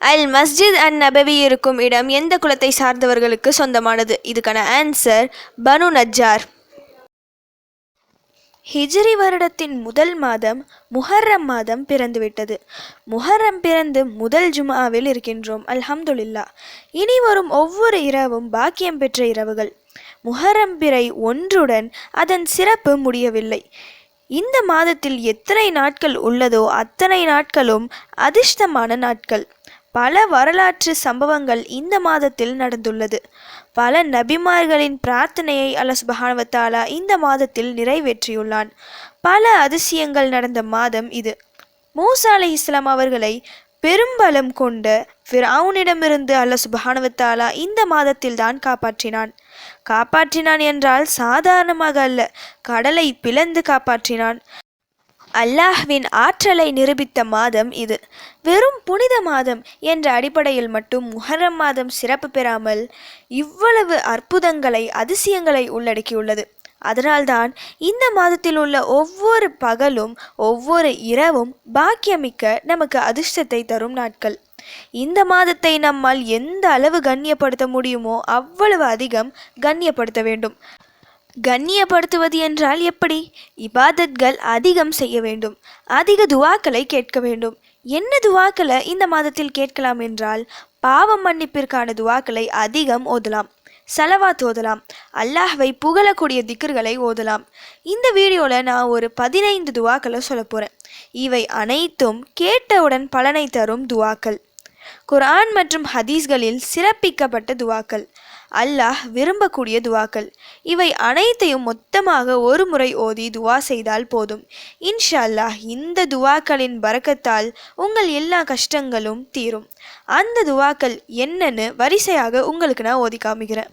அல் மஸ்ஜித் an Nabawi இருக்கும் இடம் எந்த குலத்தை சார்ந்தவர்களுக்கு சொந்தமானது? இதுக்கான ஆன்சர் பனு நஜ்ஜார். ஹிஜ்ரி வருடத்தின் முதல் மாதம் முஹர்ரம் மாதம் பிறந்துவிட்டது. முஹர்ரம் பிறந்து முதல் ஜுமாவில் இருக்கின்றோம் அல்ஹம்துலில்லா இனி வரும் ஒவ்வொரு இரவும் பாக்கியம் பெற்ற இரவுகள். முஹர்ரம் பிறை ஒன்றுடன் அதன் சிறப்பு முடியவில்லை. இந்த மாதத்தில் எத்தனை நாட்கள் உள்ளதோ அத்தனை நாட்களும் அதிர்ஷ்டமான நாட்கள். பல வரலாற்று சம்பவங்கள் இந்த மாதத்தில் நடந்துள்ளது. பல நபிமார்களின் பிரார்த்தனையை அல்லாஹ் சுப்ஹானஹு இந்த மாதத்தில் நிறைவேற்றியுள்ளான். பல அதிசயங்கள் நடந்த மாதம் இது. மூசா அலை இஸ்லாம் அவர்களை பெரும்பலம் கொண்ட ஃபிரவுனிடமிருந்து அல்லாஹ் சுப்ஹானஹு இந்த மாதத்தில் தான் காப்பாற்றினான். காப்பாற்றினான் என்றால் சாதாரணமாக அல்ல கடலை பிளந்து காப்பாற்றினான். அல்லாஹ்வின் ஆற்றலை நிரூபித்த மாதம் இது. வெறும் புனித மாதம் என்ற அடிப்படையில் மட்டும் முஹர்ரம் மாதம் சிறப்பு பெறாமல் இவ்வளவு அற்புதங்களை அதிசயங்களை உள்ளடக்கியுள்ளது. அதனால்தான் இந்த மாதத்தில் உள்ள ஒவ்வொரு பகலும் ஒவ்வொரு இரவும் பாக்கியமிக்க நமக்கு அதிர்ஷ்டத்தை தரும் நாட்கள். இந்த மாதத்தை நம்மால் எந்த அளவு கண்ணியப்படுத்த முடியுமோ அவ்வளவு அதிகம் கண்ணியப்படுத்த வேண்டும். கண்ணியப்படுத்துவது என்றால் எப்படி? இபாதத்கள் அதிகம் செய்ய வேண்டும். அதிக துவாக்களை கேட்க வேண்டும். என்ன துவாக்களை இந்த மாதத்தில் கேட்கலாம் என்றால் பாவம் மன்னிப்பிற்கான துவாக்களை அதிகம் ஓதலாம். செலவாத் ஓதலாம். அல்லாஹ்வை புகழக்கூடிய திக்கர்களை ஓதலாம். இந்த வீடியோவில் நான் ஒரு பதினைந்து துவாக்களை சொல்ல போகிறேன் இவை அனைத்தும் கேட்டவுடன் பலனை தரும் துவாக்கள். குரான் மற்றும் ஹதீஸ்களில் சிறப்பிக்கப்பட்ட துவாக்கள். அல்லாஹ் விரும்பக்கூடிய துவாக்கள். இவை அனைத்தையும் மொத்தமாக ஒரு முறை ஓதி துவா செய்தால் போதும். இன்ஷா அல்லாஹ் இந்த துவாக்களின் பறக்கத்தால் உங்கள் எல்லா கஷ்டங்களும் தீரும். அந்த துவாக்கள் என்னன்னு வரிசையாக உங்களுக்கு நான் ஓதி காமிக்கிறேன்.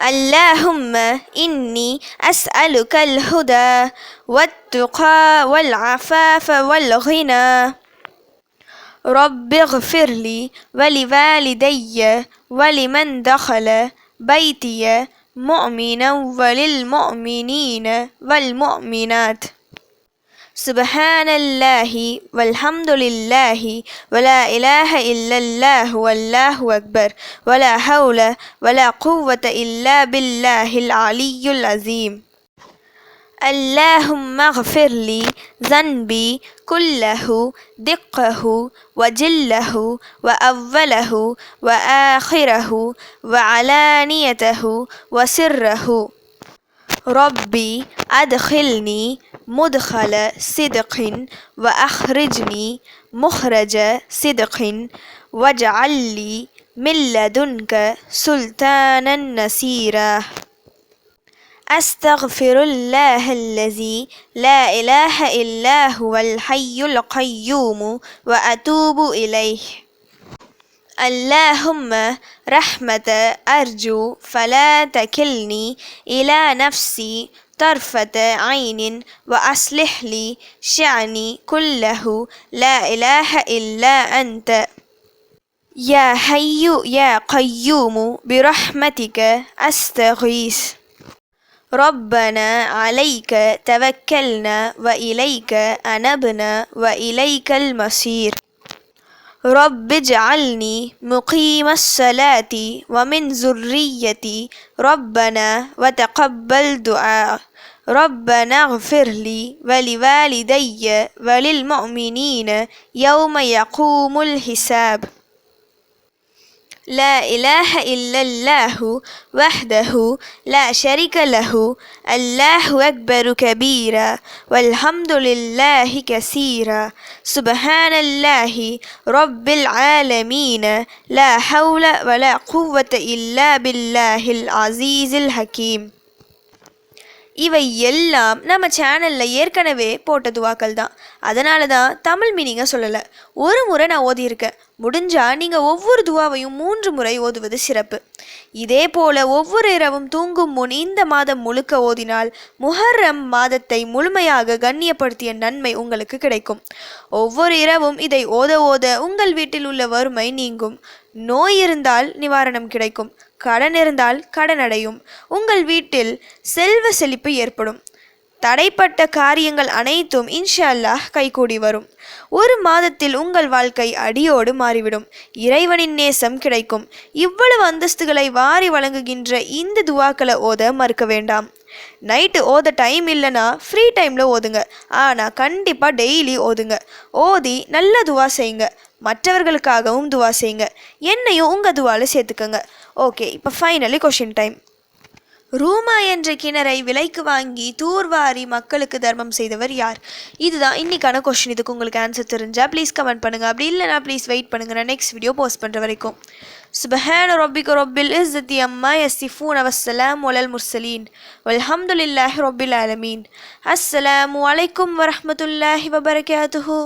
اللهم إني أسألك الهدى والتقى والعفاف والغنى. رب اغفر لي ولوالدي ولمن دخل بيتي مؤمنا وللمؤمنين والمؤمنات. سبحان الله والحمد لله ولا إله إلا الله والله أكبر ولا حول ولا قوة إلا بالله العلي العظيم اللهم اغفر لي ذنبي كله دقه وجله وأوله وآخره وعلانيته وسره ربي أدخلني مدخل صدق وأخرجني مخرج صدق واجعل لي من لدنك سلطانا نصيرا. أستغفر الله الذي لا إله إلا هو الحي القيوم وأتوب إليه. اللهم رحمة أرجو فلا تكلني إلى نفسي طرفة عين وأصلح لي شأني كله. لا إله إلا أنت. يا حي يا قيوم برحمتك أستغيث. ربنا عليك توكلنا وإليك أنبنا وإليك المصير. رب اجعلني مقيم الصلاة ومن ذريتي ربنا وتقبل دعاء. ربنا اغفر لي ولوالدي وللمؤمنين يوم يقوم الحساب. لا إله إلا الله وحده لا شريك له الله أكبر كبيرا والحمد لله كثيرا. سبحان الله رب العالمين لا حول ولا قوة إلا بالله العزيز الحكيم. இவை எல்லாம் நம்ம சேனலில் ஏற்கனவே போட்ட துவாக்கள் தான். அதனால தான் தமிழ் மீனிங்கை சொல்லலை. ஒரு முறை நான் ஓதியிருக்கேன். முடிஞ்சால் நீங்கள் ஒவ்வொரு துவாவையும் மூன்று முறை ஓதுவது சிறப்பு. இதே போல் ஒவ்வொரு இரவும் தூங்கும் முன் இந்த மாதம் முழுக்க ஓதினால் முஹர்ரம் மாதத்தை முழுமையாக கண்ணியப்படுத்திய நன்மை உங்களுக்கு கிடைக்கும். ஒவ்வொரு இரவும் இதை ஓத ஓத உங்கள் வீட்டில் உள்ள வறுமை நீங்கும். நோய் இருந்தால் நிவாரணம் கிடைக்கும் கடன் இருந்தால் கடன் அடையும். உங்கள் வீட்டில் செல்வ செழிப்பு ஏற்படும். தடைப்பட்ட காரியங்கள் அனைத்தும் இன்ஷா அல்லாஹ் கைகூடி வரும். ஒரு மாதத்தில் உங்கள் வாழ்க்கை அடியோடு மாறிவிடும். இறைவனின் நேசம் கிடைக்கும். இவ்வளவு அந்தஸ்துகளை வாரி வழங்குகின்ற இந்த துவாக்களை ஓத மறுக்க வேண்டாம். நைட்டு ஓத டைம் இல்லைன்னா ஃப்ரீ டைமில் ஓதுங்க. ஆனால் கண்டிப்பாக டெய்லி ஓதுங்க. ஓதி நல்ல துவா செய்யுங்க. மற்றவர்களுக்காகவும் துவா செய்யுங்க. என்னையும் உங்கள் துவாவில் சேர்த்துக்கோங்க. ஓகே இப்போ ஃபைனலி கொஷின் டைம் ரூமா என்ற கிணறை விலைக்கு வாங்கி தூர்வாரி மக்களுக்கு தர்மம் செய்தவர் யார்? இதுதான் இன்னைக்கான கொஷின் இதுக்கு உங்களுக்கு ஆன்சர் தெரிஞ்சா ப்ளீஸ் கமெண்ட் பண்ணுங்கள் அப்படி இல்லைனா ப்ளீஸ் வெயிட் பண்ணுங்க. நான் நெக்ஸ்ட் வீடியோ போஸ்ட் பண்ணுற வரைக்கும். சுபஹான ரப்பிக ரப்பில் இஸ்ஸத்தி அம்மா யசிஃபூன் அவசலாம் ஒலல் முர்சலீன் வல்ஹம்துலில்லாஹி ரொபில் ஆலமீன் அஸ்ஸலாமு அலைக்கும் வரமத்துல்லாஹி வபரகாத்துஹு